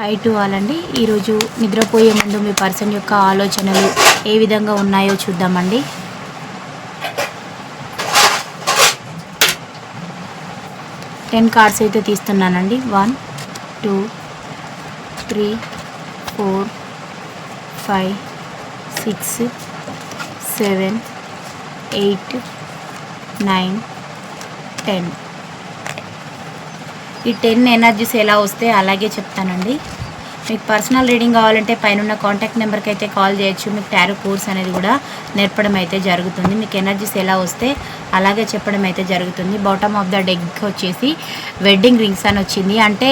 High to all అండి ఈరోజు నిద్రపోయే ముందు మీ పర్సన్ యొక్క ఆలోచనలు ఏ విధంగా ఉన్నాయో చూద్దామండి. టెన్ కార్డ్స్ అయితే తీస్తున్నానండి. One two three four five six seven eight nine ten. ఈ టెన్ ఎనర్జీస్ ఎలా వస్తే అలాగే చెప్తానండి. మీకు పర్సనల్ రీడింగ్ కావాలంటే పైన కాంటాక్ట్ నెంబర్కి అయితే కాల్ చేయొచ్చు. మీకు టారో కోర్స్ అనేది కూడా నేర్పడం అయితే జరుగుతుంది. మీకు ఎనర్జీస్ ఎలా వస్తే అలాగే చెప్పడం అయితే జరుగుతుంది. బాటమ్ ఆఫ్ ద డెగ్ వచ్చేసి వెడ్డింగ్ రింగ్స్ అని వచ్చింది. అంటే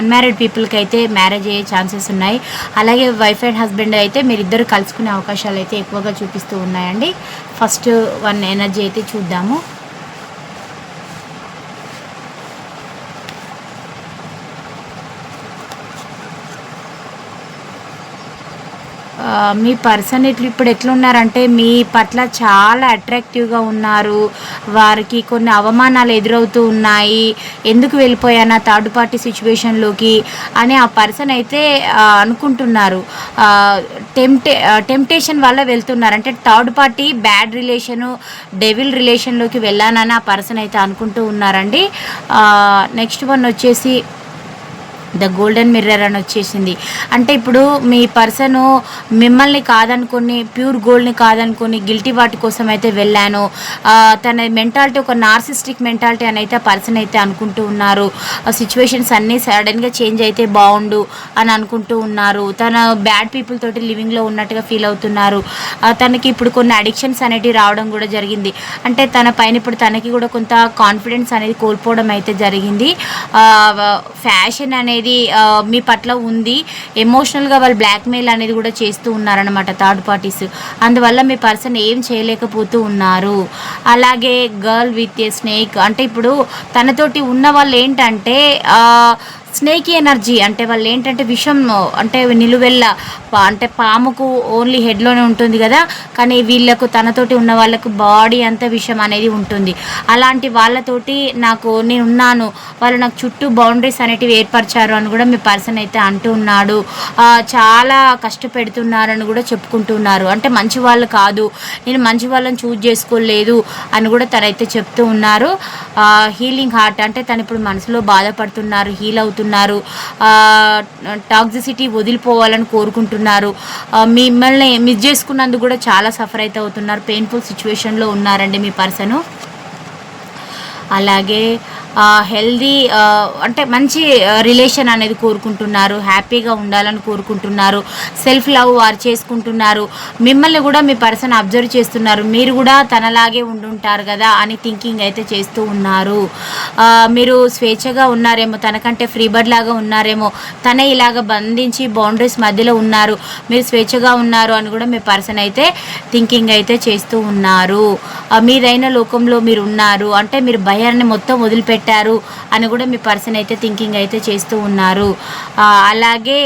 అన్మ్యారీడ్ పీపుల్కి అయితే మ్యారేజ్ అయ్యే ఛాన్సెస్ ఉన్నాయి. అలాగే వైఫ్ అండ్ హస్బెండ్ అయితే మీరిద్దరు కలుసుకునే అవకాశాలు అయితే ఎక్కువగా చూపిస్తూ ఉన్నాయండి. ఫస్ట్ వన్ ఎనర్జీ అయితే చూద్దాము. మీ పర్సన్ ఇట్లా ఇప్పుడు ఎట్లున్నారంటే మీ పట్ల చాలా అట్రాక్టివ్గా ఉన్నారు. వారికి కొన్ని అవమానాలు ఎదురవుతూ ఉన్నాయి. ఎందుకు వెళ్ళిపోయానా థర్డ్ పార్టీ సిచ్యువేషన్లోకి అని ఆ పర్సన్ అయితే అనుకుంటున్నారు. టెంప్టే టెంప్టేషన్ వల్ల వెళ్తున్నారు. అంటే third party bad relation devil రిలేషన్లోకి వెళ్ళానని ఆ పర్సన్ అయితే అనుకుంటూ ఉన్నారండి. నెక్స్ట్ వన్ వచ్చేసి ద గోల్డెన్ మిర్రర్ అని వచ్చేసింది. అంటే ఇప్పుడు మీ పర్సన్ మిమ్మల్ని కాదనుకొని ప్యూర్ గోల్డ్ని కాదనుకొని గిల్టీ వాటి కోసం అయితే వెళ్ళాను తన మెంటాలిటీ ఒక నార్సిస్టిక్ మెంటాలిటీ అని అయితే పర్సన్ అయితే అనుకుంటూ ఉన్నారు. సిచ్యువేషన్స్ అన్నీ సడన్గా చేంజ్ అయితే బాగుండు అని అనుకుంటూ ఉన్నారు. తన బ్యాడ్ పీపుల్ తోటి లివింగ్లో ఉన్నట్టుగా ఫీల్ అవుతున్నారు. తనకి ఇప్పుడు కొన్ని అడిక్షన్స్ అనేటివి రావడం కూడా జరిగింది. అంటే తన పైన ఇప్పుడు తనకి కూడా కొంత కాన్ఫిడెన్స్ అనేది కోల్పోవడం అయితే జరిగింది. ఫ్యాషన్ అనేది అనేది మీ పట్ల ఉంది. ఎమోషనల్గా వాళ్ళు బ్లాక్మెయిల్ అనేది కూడా చేస్తూ ఉన్నారనమాట థర్డ్ పార్టీస్ అందువల్ల మీ పర్సన్ ఏం చేయలేకపోతూ ఉన్నారు. అలాగే గర్ల్ విత్ ఏ స్నేక్ అంటే ఇప్పుడు తనతోటి ఉన్న వాళ్ళు ఏంటంటే స్నేకీ ఎనర్జీ అంటే వాళ్ళు ఏంటంటే విషం అంటే నిలువెల్ల పా- అంటే పాముకు ఓన్లీ హెడ్లోనే ఉంటుంది కదా కానీ వీళ్ళకు తనతోటి ఉన్న వాళ్ళకు బాడీ అంతా విషం అనేది ఉంటుంది. అలాంటి వాళ్ళతోటి నాకు నేను ఉన్నాను వాళ్ళు నాకు చుట్టూ బౌండరీస్ అనేటివి ఏర్పరిచారు అని కూడా మీ పర్సన్ అయితే అంటూ ఉన్నాడు. చాలా కష్టపెడుతున్నారని కూడా చెప్పుకుంటున్నారు. అంటే మంచి వాళ్ళు కాదు నేను మంచి వాళ్ళని చూజ్ చేసుకోలేదు అని కూడా తనైతే చెప్తూ ఉన్నారు. హీలింగ్ హార్ట్ అంటే తను ఇప్పుడు మనసులో బాధపడుతున్నారు హీల్ అవుతున్నారు టాక్సిసిటీ వదిలిపోవాలని కోరుకుంటున్నారు. మిమ్మల్ని మిస్ చేసుకున్నందుకు కూడా చాలా సఫర్ అయితే అవుతున్నారు. పెయిన్ఫుల్ సిచ్యువేషన్లో ఉన్నారండి మీ పర్సను అలాగే హెల్దీ అంటే మంచి రిలేషన్ అనేది కోరుకుంటున్నారు హ్యాపీగా ఉండాలని కోరుకుంటున్నారు సెల్ఫ్ లవ్ వారు చేసుకుంటున్నారు మిమ్మల్ని కూడా మీ పర్సన్ అబ్జర్వ్ చేస్తున్నారు మీరు కూడా తనలాగే ఉండుంటారు కదా అని థింకింగ్ అయితే చేస్తూ ఉన్నారు. మీరు స్వేచ్ఛగా ఉన్నారేమో తనకంటే ఫ్రీ బర్డ్ లాగా ఉన్నారేమో తనే ఇలాగ బంధించి బౌండరీస్ మధ్యలో ఉన్నారు మీరు స్వేచ్ఛగా ఉన్నారు అని కూడా మీ పర్సన్ అయితే థింకింగ్ అయితే చేస్తూ ఉన్నారు. మీరైన మీదైన లోకంలో మీరు ఉన్నారు అంటే మీరు భయాన్ని మొత్తం వదిలిపెట్టారు అని కూడా మీ పర్సన్ అయితే థింకింగ్ అయితే చేస్తూ ఉన్నారు. అలాగే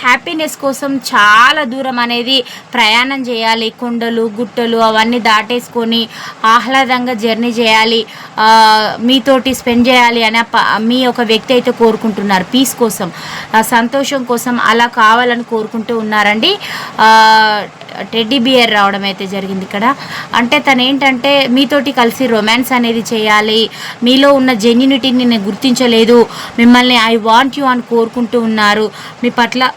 హ్యాపీనెస్ కోసం చాలా దూరం అనేది ప్రయాణం చేయాలి. కొండలు గుట్టలు అవన్నీ దాటేసుకొని ఆహ్లాదంగా జర్నీ చేయాలి. మీతోటి స్పెండ్ చేయాలి అని మీ ఒక వ్యక్తి అయితే కోరుకుంటున్నారు. పీస్ కోసం సంతోషం కోసం అలా కావాలని కోరుకుంటూ ఉన్నారండి. టెడ్డీ బియర్ రావడం అయితే జరిగింది ఇక్కడ. అంటే తను ఏంటంటే మీతోటి కలిసి రొమాన్స్ అనేది చేయాలి మీలో ఉన్న జెన్యునిటీని నేను గుర్తించలేదు మిమ్మల్ని ఐ వాంట్ యూ అని కోరుకుంటూ ఉన్నారు మీ పట్ల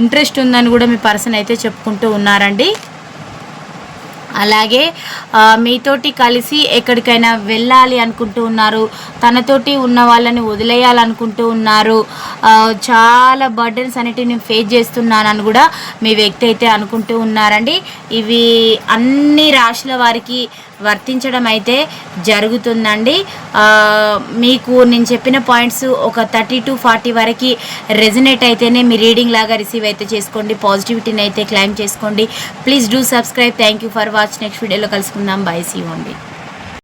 ఇంట్రెస్ట్ ఉందని కూడా మీ పర్సన్ అయితే చెప్పుకుంటూ ఉన్నారండి. అలాగే మీతోటి కలిసి ఎక్కడికైనా వెళ్ళాలి అనుకుంటూ ఉన్నారు. తనతోటి ఉన్న వాళ్ళని వదిలేయాలనుకుంటూ ఉన్నారు. చాలా బర్డెన్స్ అనేటివి నేను ఫేస్ చేస్తున్నానని కూడా మీ వ్యక్తి అయితే అనుకుంటూ ఉన్నారండి. ఇవి అన్ని రాశుల వారికి వర్తించడం అయితే జరుగుతుందండి. మీకు నేను చెప్పిన పాయింట్స్ ఒక థర్టీ టు ఫార్టీ వరకు రెజినేట్ అయితేనే మీ రీడింగ్ లాగా రిసీవ్ అయితే చేసుకోండి. పాజిటివిటీని అయితే క్లైమ్ చేసుకోండి. Please do subscribe. Thank you for watch next వీడియోలో కలుసుకుందాం. Bye see only